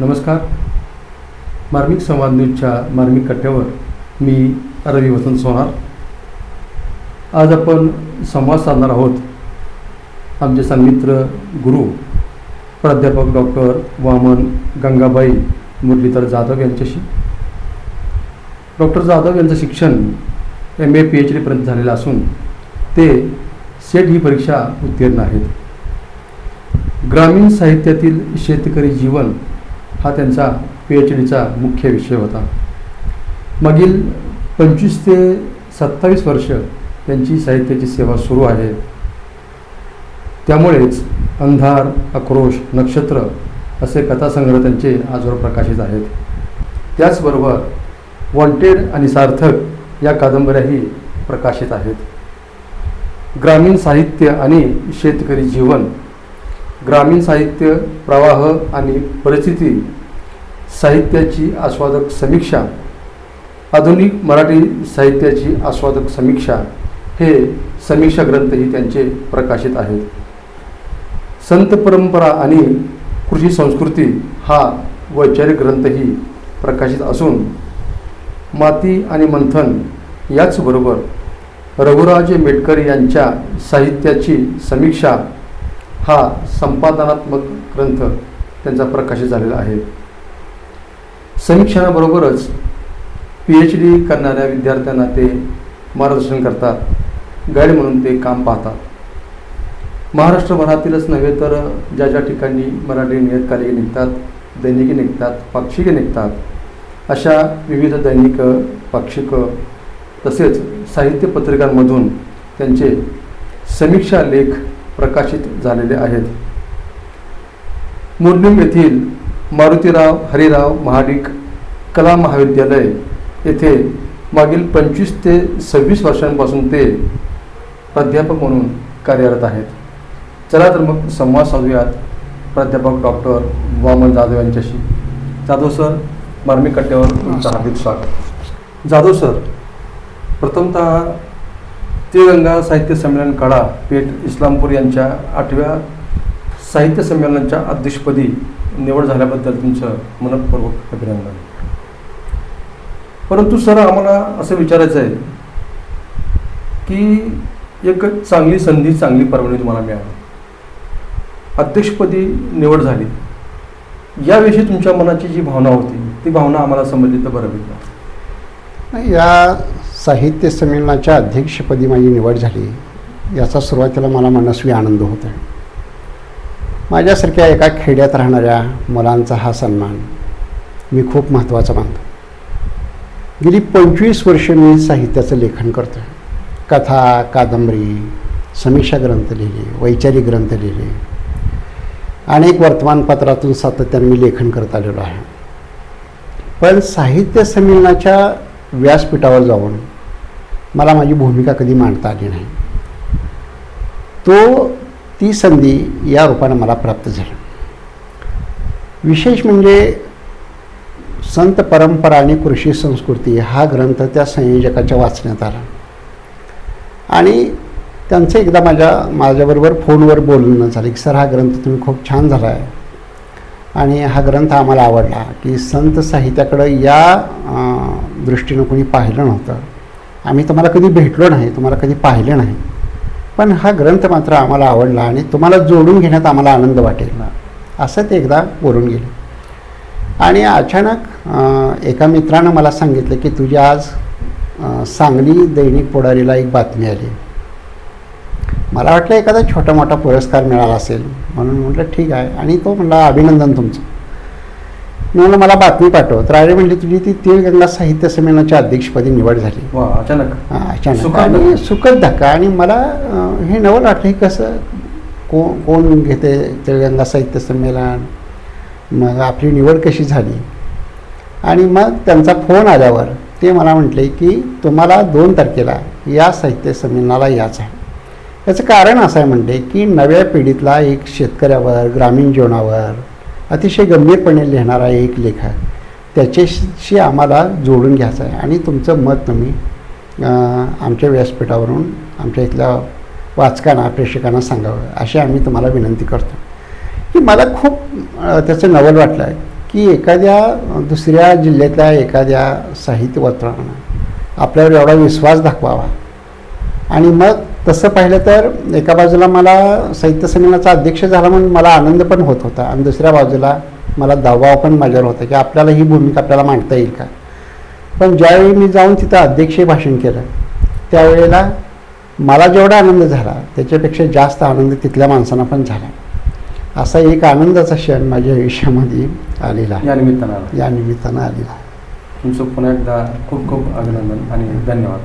नमस्कार. मार्मिक संवाद न्यूजच्या मार्मिक कट्ट्यावर मी रवी वसंत सोनार. आज आपण संवाद साधणार आहोत आमचे संमित्र गुरु प्राध्यापक डॉक्टर वामन गंगाबाई मुरलीधर जाधव यांच्याशी. डॉक्टर जाधव यांचं शिक्षण एम ए पी एच डीपर्यंत झालेलं असून ते सेट ही परीक्षा उत्तीर्ण आहेत. ग्रामीण साहित्यातील शेतकरी जीवन हा त्यांचा पी एच डीचा मुख्य विषय होता. मागील पंचवीस ते सत्तावीस वर्ष त्यांची साहित्याची सेवा सुरू आहे. त्यामुळेच अंधार आक्रोश नक्षत्र असे कथासंग्रह त्यांचे आजवर प्रकाशित आहेत. त्याचबरोबर वॉन्टेड आणि सार्थक या कादंबऱ्याही प्रकाशित आहेत. ग्रामीण साहित्य आणि शेतकरी जीवन ग्रामीण साहित्य प्रवाह आणि परिस्थिती साहित्याची आस्वादक समीक्षा आधुनिक मराठी साहित्याची आस्वादक समीक्षा हे समीक्षा ग्रंथही त्यांचे प्रकाशित आहेत. संत परंपरा आणि कृषी संस्कृती हा वैचारिक ग्रंथही प्रकाशित असून माती आणि मंथन याचबरोबर रघुराज मेटकर यांच्या साहित्याची समीक्षा हा संपादनात्मक ग्रंथ त्यांचा प्रकाशित झालेला आहे. समीक्षणाबरोबरच पी एच डी करणाऱ्या विद्यार्थ्यांना ते मार्गदर्शन करतात गाईड म्हणून ते काम पाहतात. महाराष्ट्रभरातीलच नव्हे तर ज्या ज्या ठिकाणी मराठी नियतकालिके निघतात दैनिके निघतात पाक्षिके निघतात अशा विविध दैनिक पाक्षिक तसेच साहित्य पत्रिकांमधून त्यांचे समीक्षा लेख प्रकाशित झालेले आहेत. मुर्निम येथील मारुतीराव हरिराव महाडिक कला महाविद्यालय येथे मागील पंचवीस ते सव्वीस वर्षांपासून ते प्राध्यापक म्हणून कार्यरत आहेत. चला तर मग संवाद साधूयात. प्राध्यापक डॉक्टर वामन जाधव यांच्याशी. जाधव सर मार्मिक कट्ट्यावर तुमचं हार्दिक स्वागत. जाधव सर प्रथमतः तिळगंगा साहित्य संमेलन कडा पेठ इस्लामपूर यांच्या आठव्या साहित्य संमेलनाच्या अध्यक्षपदी निवड झाल्याबद्दल तुमचं मनपूर्वक अभिनंदन. परंतु सर आम्हाला असं विचारायचं आहे की एक चांगली संधी चांगली परवानगी तुम्हाला मिळाली. अध्यक्षपदी निवड झाली. याविषयी तुमच्या मनाची जी भावना होती ती भावना आम्हाला समजली तर बरं होईल या साहित्य संमेलनाच्या अध्यक्षपदी माझी निवड झाली. याचा सुरुवातीला मला मनस्वी आनंद होत आहे. माझ्यासारख्या एका खेड्यात राहणाऱ्या मुलांचा हा सन्मान मी खूप महत्त्वाचा मानतो. गेली पंचवीस वर्ष मी साहित्याचं लेखन करतो आहे कथा कादंबरी समीक्षा ग्रंथ लिहिले वैचारिक ग्रंथ लिहिले. अनेक वर्तमानपत्रातून सातत्याने मी लेखन करत आलेलो आहे. पण साहित्य संमेलनाच्या व्यासपीठावर जाऊन मला माझी भूमिका कधी मांडता आली नाही. तो ती संधी या रूपाने मला प्राप्त झाली. विशेष म्हणजे संत परंपरा आणि कृषी संस्कृती हा ग्रंथ त्या संयोजकाच्या वाचण्यात आला. आणि त्यांचं एकदा माझ्या माझ्याबरोबर फोनवर बोलणं झालं की सर हा ग्रंथ तुम्ही खूप छान झाला आहे. आणि हा ग्रंथ आम्हाला आवडला की संत साहित्याकडं या दृष्टीनं कोणी पाहिलं नव्हतं. आम्ही तुम्हाला कधी भेटलो नाही तुम्हाला कधी पाहिलं नाही. पण हा ग्रंथ मात्र आम्हाला आवडला आणि तुम्हाला जोडून घेण्यात आम्हाला आनंद वाटेल. असं ते एकदा बोलून गेले. आणि अचानक एका मित्रानं मला सांगितलं की तुझी आज सांगली दैनिक पुढारीला एक बातमी आली. मला वाटलं एखादा छोटा मोठा पुरस्कार मिळाला असेल. म्हणून म्हटलं ठीक आहे. आणि तो म्हणला अभिनंदन तुमचं. मी म्हणलं मला बातमी पाठव. तर अरे म्हणली तुझी ती तिळगंगा साहित्य संमेलनाच्या अध्यक्षपदी निवड झाली. वा अचानक. हा, अचानक. सुखद आणि धक्का. सुखद धक्का. आणि मला अं, हे नवल वाटलं हे कसं? को कोण घेते तिळगंगा साहित्य संमेलन? मग आपली निवड कशी झाली? आणि मग त्यांचा फोन आल्यावर ते मला म्हटले की तुम्हाला दोन तारखेला या साहित्य संमेलनाला याच आहे. याचं कारण असं आहे म्हणते की नव्या पिढीतला एक शेतकऱ्यावर ग्रामीण जीवनावर अतिशय गंभीरपणे लिहिणारा एक लेख आहे त्याच्याशी आम्हाला जोडून घ्यायचं आहे. आणि तुमचं मत तुम्ही आमच्या व्यासपीठावरून आमच्या इथल्या वाचकांना प्रेक्षकांना सांगावं अशी आम्ही तुम्हाला विनंती करतो. की मला खूप त्याचं नवल वाटलं आहे की एखाद्या दुसऱ्या जिल्ह्यातल्या एखाद्या साहित्य पत्रानं आपल्यावर एवढा विश्वास दाखवावा. आणि मग तसं पाहिलं तर एका बाजूला मला साहित्य संमेलनाचा अध्यक्ष झाला म्हणून मला आनंद पण होत होता. आणि दुसऱ्या बाजूला मला दबाव पण माझ्यावर होता की आपल्याला ही भूमिका आपल्याला मांडता येईल का? पण ज्यावेळी मी जाऊन तिथं अध्यक्षीय भाषण केलं त्यावेळेला मला जेवढा आनंद झाला त्याच्यापेक्षा जास्त आनंद तिथल्या माणसांना पण झाला. असा एक आनंदाचा क्षण माझ्या आयुष्यामध्ये आलेला. आहे या निमित्तानं. या निमित्तानं आलेला. तुमचं पुन्हा एकदा खूप खूप अभिनंदन आणि धन्यवाद.